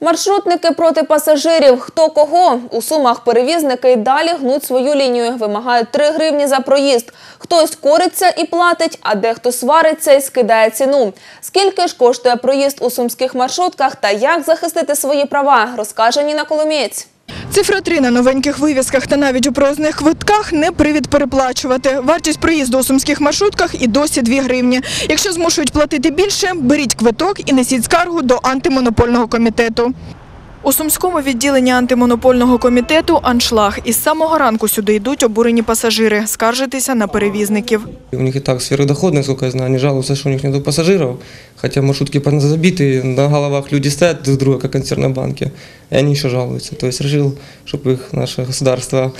Маршрутники проти пасажирів. Хто кого? У Сумах перевізники й далі гнуть свою лінію. Вимагають 3 гривні за проїзд. Хтось кориться і платить, а дехто свариться і скидає ціну. Скільки ж коштує проїзд у сумських маршрутках та як захистити свої права, розкаже Ніна Коломієць. Цифра 3 на новеньких вивісках та навіть у проїзних квитках не привід переплачувати. Вартість проїзду у сумських маршрутках і досі 2 гривні. Якщо змушують платити більше, беріть квиток і несіть скаргу до антимонопольного комітету. У сумському відділенні антимонопольного комітету аншлаг. Із самого ранку сюди йдуть обурені пасажири скаржитися на перевізників. У них и так сфера дохода, насколько я знаю, они жалуются, что у них нет пассажиров, хотя маршрутки забиты, на головах люди стоят друг друга, как в консервной банке, и они еще жалуются. То есть решил, чтобы их наше государство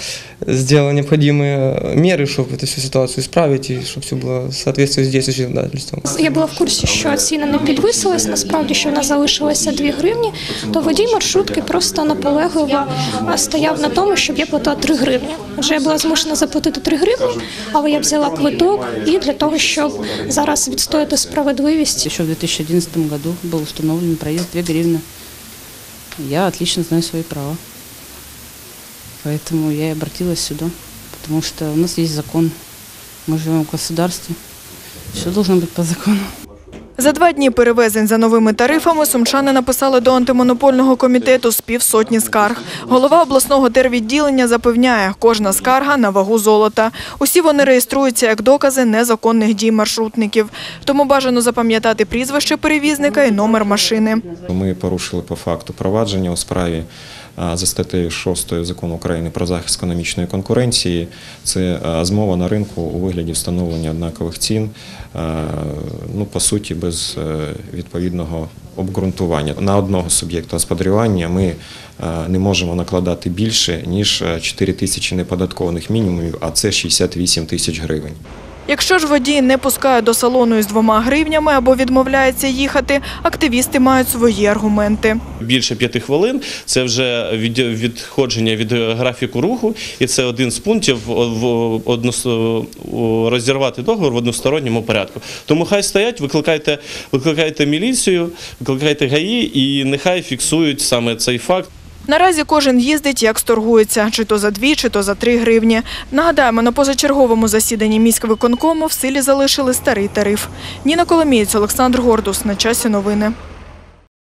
сделало необходимые меры, чтобы эту всю ситуацию исправить, и чтобы все было в соответствии с действующим законодательством. Я була в курсі, що ціна не підвисилась, насправді, що вона залишилася 2 гривні, то водій маршрутки просто наполегливо а, стояв на тому, щоб я платила 3 гривні. Отже, я була змушена заплатити 3 гривні, але я взяла квиток і для того, щоб зараз відстояти справедливість. Еще в 2011 году был установлен проезд 2 гривны. Я отлично знаю свои права. Поэтому я и обратилась сюда. Потому что у нас есть закон. Мы живем в государстве. Все должно быть по закону. За два дні перевезень за новими тарифами сумчани написали до антимонопольного комітету з півсотні скарг. Голова обласного тервідділення запевняє, кожна скарга на вагу золота. Усі вони реєструються як докази незаконних дій маршрутників. Тому бажано запам'ятати прізвище перевізника і номер машини. Ми порушили по факту провадження у справі за статтею 6 закону України про захист економічної конкуренції. Це змова на ринку у вигляді встановлення однакових цін, ну по суті, без е, відповідного обґрунтування. На одного суб'єкта господарювання ми не можемо накладати більше ніж 4 тисячі неподаткованих мінімумів, а це 68 тисяч гривень. Якщо ж водій не пускає до салону із двома гривнями або відмовляється їхати, активісти мають свої аргументи. Більше п'яти хвилин це вже від- відходження від графіку руху, і це один з пунктів розірвати договор в односторонньому порядку. Тому хай стоять, викликайте, викликайте міліцію, викликайте ГАІ і нехай фіксують саме цей факт. Наразі кожен їздить, як сторгується, чи то за дві, чи то за три гривні. Нагадаємо, на позачерговому засіданні міськвиконкому в силі залишили старий тариф. Ніна Коломієць, Олександр Гордус. На часі новини.